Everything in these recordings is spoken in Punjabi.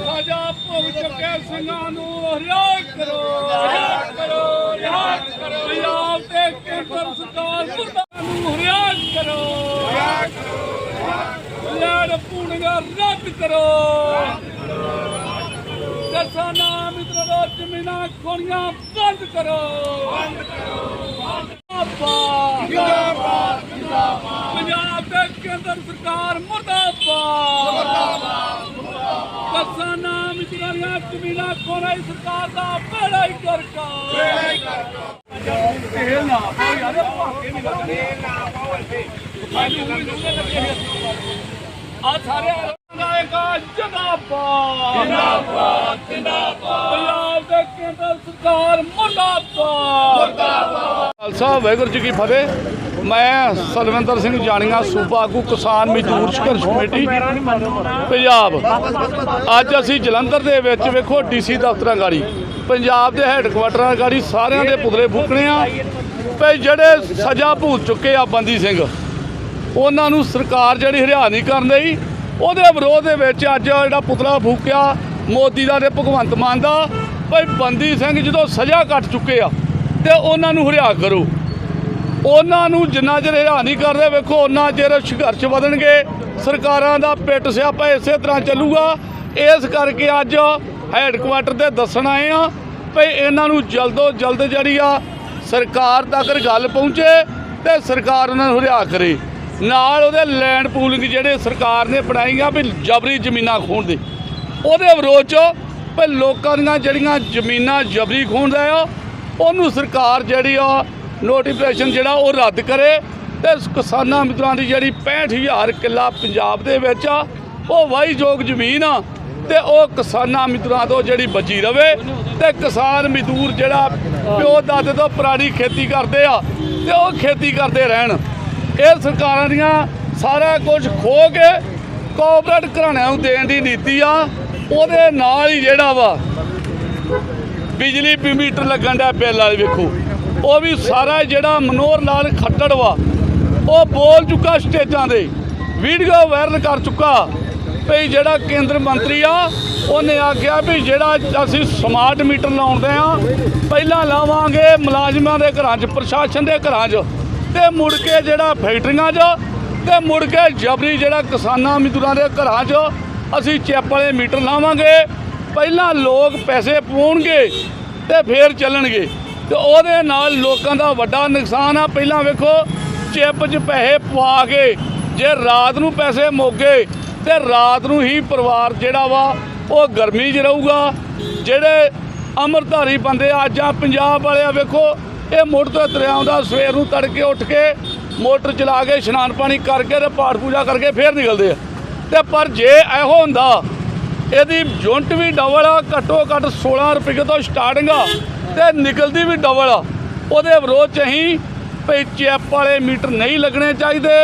ਸਾਜਾ ਭੋਗ ਚੁੱਕੇ ਸਿੰਘਾਂ ਨੂੰ ਹਰਿਆ ਕਰੋ ਹਰਿਆ ਕਰੋ ਹਰਿਆ ਕਰੋ। ਪੰਜਾਬ ਦੇ ਕੇਂਦਰ ਸਰਕਾਰ ਮੁਰਦਾਂ ਨੂੰ ਹਰਿਆ ਕਰੋ। ਹਰਿਆ ਕਰੋ ਲੈਣ ਪੂਣੀਆਂ ਰੱਦ ਕਰੋ। ਕਿਸਾਨਾਂ ਮਿੱਤਰੋ ਜ਼ਮੀਨਾਂ ਖੋਣੀਆਂ ਬੰਦ ਕਰੋ। ਬੰਦ ਕਰੋ ਜਿੰਦਾਬਾਦ ਜਿੰਦਾਬਾਦ। ਪੰਜਾਬ ਦੇ ਕੇਂਦਰ ਸਰਕਾਰ ਮੁਰਦਾਬਾਦ ਮੁਰਦਾਬਾਦ ਕਿਸਾਨਾਂ ਮਿੱਤਰਾਂ ਦੀਆਂ ਜ਼ਮੀਨਾਂ ਹੀ ਸਰਕਾਰ ਦਾ ਬੇੜਾ ਹੀ ਕਰਕਾ। ਬੇੜਾ ਹੀ ਕਰਕਾ। ਇਹ ਨਾ ਪਾਓ ਯਾਰ ਭਾਗੇ ਨਹੀਂ ਲੱਗਣੇ ਨਾ ਪਾਓ ਇੱਥੇ। ਆ ਸਾਰੇ ਆਏਗਾ ਜਿੰਦਾਬਾਦ। ਜਿੰਦਾਬਾਦ ਜਿੰਦਾਬਾਦ। ਪੰਜਾਬ ਦੇ ਕੇਂਦਰ ਸਰਕਾਰ ਮੁਰਦਾਬਾਦ। ਖਾਲਸਾ, ਵਾਹਿਗੁਰੂ ਜੀ ਕੀ ਫਤਿਹ। ਮੈਂ ਸਲਵਿੰਦਰ ਸਿੰਘ ਜਾਣੀਆਂ, ਸੂਬਾ ਆਗੂ ਕਿਸਾਨ ਮਜ਼ਦੂਰ ਸੰਘਰਸ਼ ਕਮੇਟੀ, ਪੰਜਾਬ। ਅੱਜ ਅਸੀਂ ਜਲੰਧਰ ਦੇ ਵਿੱਚ ਵੇਖੋ ਡੀਸੀ ਦਫ਼ਤਰਾਂ ਗਾੜੀ, ਪੰਜਾਬ ਦੇ ਹੈੱਡਕੁਆਟਰਾਂ ਗਾੜੀ ਸਾਰਿਆਂ ਦੇ ਪੁਤਲੇ ਫੂਕਣੇ ਆ। ਭਈ ਜਿਹੜੇ ਸਜ਼ਾ ਭੂਤ ਚੁੱਕੇ ਆ ਬੰਦੀ ਸਿੰਘ, ਉਹਨਾਂ ਨੂੰ ਸਰਕਾਰ ਜਿਹੜੀ ਹਰਿਆ ਨਹੀਂ ਕਰਨ ਡਈ, ਉਹਦੇ ਵਿਰੋਧ ਦੇ ਵਿੱਚ ਅੱਜ ਜਿਹੜਾ ਪੁਤਲਾ ਫੂਕਿਆ, ਮੋਦੀ ਦਾ ਤੇ ਭਗਵੰਤ ਮਾਨ ਦਾ, ਭਈ ਬੰਦੀ ਸਿੰਘ ਜਦੋਂ ਸਜ਼ਾ ਕੱਟ ਚੁੱਕੇ ਆ ਤੇ ਉਹਨਾਂ ਨੂੰ ਹਰਿਆ ਕਰੋ। ਉਹਨਾਂ ਨੂੰ ਜਿੰਨਾ ਚਿਰ ਹਰਿਆ ਨਹੀਂ ਕਰਦੇ, ਵੇਖੋ, ਉਹਨਾਂ ਚਿਰ ਸੰਘਰਸ਼ ਵਧਣਗੇ, ਸਰਕਾਰਾਂ ਦਾ ਪਿੱਟ ਸਿਆਪਾ ਇਸੇ ਤਰ੍ਹਾਂ ਚੱਲੂਗਾ। ਇਸ ਕਰਕੇ ਅੱਜ ਹੈੱਡਕੁਆਟਰ ਤੇ ਦੱਸਣ ਆਏ ਆ ਭਈ ਇਹਨਾਂ ਨੂੰ ਜਲਦੋ ਜਲਦ ਜਿਹੜੀ ਆ ਸਰਕਾਰ ਤੱਕ ਗੱਲ ਪਹੁੰਚੇ ਤੇ ਸਰਕਾਰ ਉਹਨਾਂ ਨੂੰ ਹਰਿਆ ਕਰੇ। ਨਾਲ ਉਹਦੇ ਲੈਂਡ ਪੂਲਿੰਗ ਜਿਹੜੇ ਸਰਕਾਰ ਨੇ ਬਣਾਈਆਂ ਵੀ ਜਬਰੀ ਜ਼ਮੀਨਾਂ ਖੋਣ ਦੇ। ਉਹਦੇ ਵਿਰੋਧ ਚ ਵੀ ਲੋਕਾਂ ਦੀਆਂ ਜਿਹੜੀਆਂ ਜ਼ਮੀਨਾਂ ਜਬਰੀ ਖੋਣ ਆ ਉਹਨੂੰ ਸਰਕਾਰ ਜਿਹੜੀ ਆ ਨੋਟੀਫਿਕੇਸ਼ਨ ਜਿਹੜਾ ਉਹ ਰੱਦ ਕਰੇ ਤੇ ਕਿਸਾਨਾਂ ਮਿੱਤਰਾਂ ਦੀ ਜਿਹੜੀ 65000 ਕਿੱਲਾ ਪੰਜਾਬ ਦੇ ਵਿੱਚ ਆ, ਉਹ ਵਾਹੀਯੋਗ ਜ਼ਮੀਨ ਆ ਤੇ ਉਹ ਕਿਸਾਨਾਂ ਮਿੱਤਰਾਂ ਤੋਂ ਜਿਹੜੀ ਬਚੀ ਰਵੇ ਤੇ ਕਿਸਾਨ ਮਜ਼ਦੂਰ ਜਿਹੜਾ ਪਿਓ ਦਾਦੇ ਤੋਂ ਪੁਰਾਣੀ ਖੇਤੀ ਕਰਦੇ ਆ ਤੇ ਉਹ ਖੇਤੀ ਕਰਦੇ ਰਹਿਣ। ਇਹ ਸਰਕਾਰਾਂ ਦੀਆਂ ਸਾਰਾ ਕੁਝ ਖੋ ਕੇ ਕੋਆਪਰੇਟ ਘਰਾਣਿਆਂ ਨੂੰ ਦੇਣ ਦੀ ਨੀਤੀ ਆ, ਉਹਦੇ ਨਾਲ ਹੀ ਜਿਹੜਾ ਵਾ ਬਿਜਲੀ ਵੀ ਮੀਟਰ ਲੱਗਣ ਦਾ ਬਿੱਲ ਵਾਲੇ ਵੇਖੋ। ਉਹ ਵੀ ਸਾਰਾ ਜਿਹੜਾ ਮਨੋਹਰ ਲਾਲ ਖੱਟੜ ਵਾ, ਉਹ ਬੋਲ ਚੁੱਕਾ ਸਟੇਜਾਂ ਦੇ। ਵੀਡੀਓ ਵਾਇਰਲ ਕਰ ਚੁੱਕਾ ਵੀ ਜਿਹੜਾ ਕੇਂਦਰ ਮੰਤਰੀ ਆ, ਉਹਨੇ ਆਖਿਆ ਵੀ ਜਿਹੜਾ ਅਸੀਂ ਸਮਾਰਟ ਮੀਟਰ ਲਾਉਂਦੇ ਆ, ਪਹਿਲਾਂ ਲਾਵਾਂਗੇ ਮੁਲਾਜ਼ਮਾਂ ਦੇ ਘਰਾਂ 'ਚ, ਪ੍ਰਸ਼ਾਸਨ ਦੇ ਘਰਾਂ 'ਚ। ਤੇ ਮੁੜ ਕੇ ਜਿਹੜਾ ਫੈਕਟਰੀਆਂ 'ਚ, ਤੇ ਮੁੜ ਕੇ ਜਬਰੀ ਜਿਹੜਾ ਕਿਸਾਨਾਂ ਮਜ਼ਦੂਰਾਂ ਦੇ ਘਰਾਂ 'ਚ, ਅਸੀਂ ਚੈਪ ਵਾਲੇ ਮੀਟਰ ਲਾਵਾਂਗੇ। ਪਹਿਲਾਂ ਲੋਕ ਪੈਸੇ ਪਾਉਣਗੇ ਤੇ ਫੇਰ ਚੱਲਣਗੇ। ਤੇ ਉਹਦੇ ਨਾਲ ਲੋਕਾਂ ਦਾ ਵੱਡਾ ਨੁਕਸਾਨ ਆ। ਪਹਿਲਾਂ ਵੇਖੋ, ਚਿੱਪ 'ਚ ਪੈਸੇ ਪਵਾ ਕੇ ਜੇ ਰਾਤ ਨੂੰ ਪੈਸੇ ਮੋਗੇ, ਤੇ ਰਾਤ ਨੂੰ ਹੀ ਪਰਿਵਾਰ ਜਿਹੜਾ ਵਾ, ਉਹ ਗਰਮੀ 'ਚ ਰਹੂਗਾ। ਜਿਹੜੇ ਅਮਰਧਾਰੀ ਬੰਦੇ ਅੱਜ ਆ ਪੰਜਾਬ ਵਾਲੇ ਆ ਵੇਖੋ, ਇਹ ਮੁੜ ਤੋਂ ਦਰਿਆਉਂਦਾ ਸਵੇਰ ਨੂੰ ਤੜਕੇ ਉੱਠ ਕੇ ਮੋਟਰ ਚਲਾ ਕੇ, ਇਸ਼ਨਾਨ ਪਾਣੀ ਕਰਕੇ ਤੇ ਪਾਠ ਪੂਜਾ ਕਰਕੇ ਫੇਰ ਨਿਕਲਦੇ ਆ। ਤੇ ਪਰ ਜੇ ਇਹੋ ਹੁੰਦਾ ਇਹਦੀ ਯੂਨਿਟ ਵੀ ਡਬਲ ਆ, ਘੱਟੋ ਘੱਟ 16 ਰੁਪਏ ਤੋਂ ਸਟਾਰਟਿੰਗ ਆ ਤੇ ਨਿਕਲਦੀ ਵੀ ਡਬਲ ਆ। ਉਹਦੇ ਵਿਰੋਧ ਚ ਅਸੀਂ ਭਈ ਚੈਪ ਵਾਲੇ ਮੀਟਰ ਨਹੀਂ ਲੱਗਣੇ ਚਾਹੀਦੇ।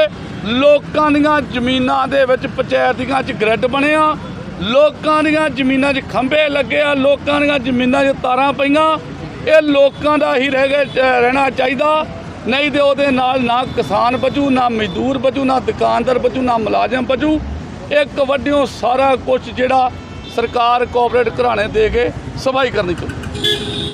ਲੋਕਾਂ ਦੀਆਂ ਜ਼ਮੀਨਾਂ ਦੇ ਵਿੱਚ ਪੰਚਾਇਤੀਆਂ 'ਚ ਗ੍ਰਿਡ ਬਣਿਆ ਲੋਕਾਂ ਦੀਆਂ ਜ਼ਮੀਨਾਂ 'ਚ ਖੰਭੇ ਲੱਗੇ ਆ। ਲੋਕਾਂ ਦੀਆਂ ਜ਼ਮੀਨਾਂ 'ਚ ਤਾਰਾਂ ਪਈਆਂ। ਇਹ ਲੋਕਾਂ ਦਾ ਹੀ ਰਹਿ ਗਏ ਰਹਿਣਾ ਚਾਹੀਦਾ। ਨਹੀਂ ਤੇ ਉਹਦੇ ਨਾਲ ਨਾ ਕਿਸਾਨ ਬਚੂ, ਨਾ ਮਜ਼ਦੂਰ ਬਚੂ, ਨਾ ਦੁਕਾਨਦਾਰ ਬਚੂ, ਨਾ ਮੁਲਾਜ਼ਮ ਬਚੂ। ਇੱਕ ਵੱਡਿਓ ਸਾਰਾ ਕੁਝ ਜਿਹੜਾ ਸਰਕਾਰ ਕੋਆਪਰੇਟ ਘਰਾਣੇ ਦੇ ਕੇ ਸਫ਼ਾਈ ਕਰਨੀ ਚਾਹੀਦੀ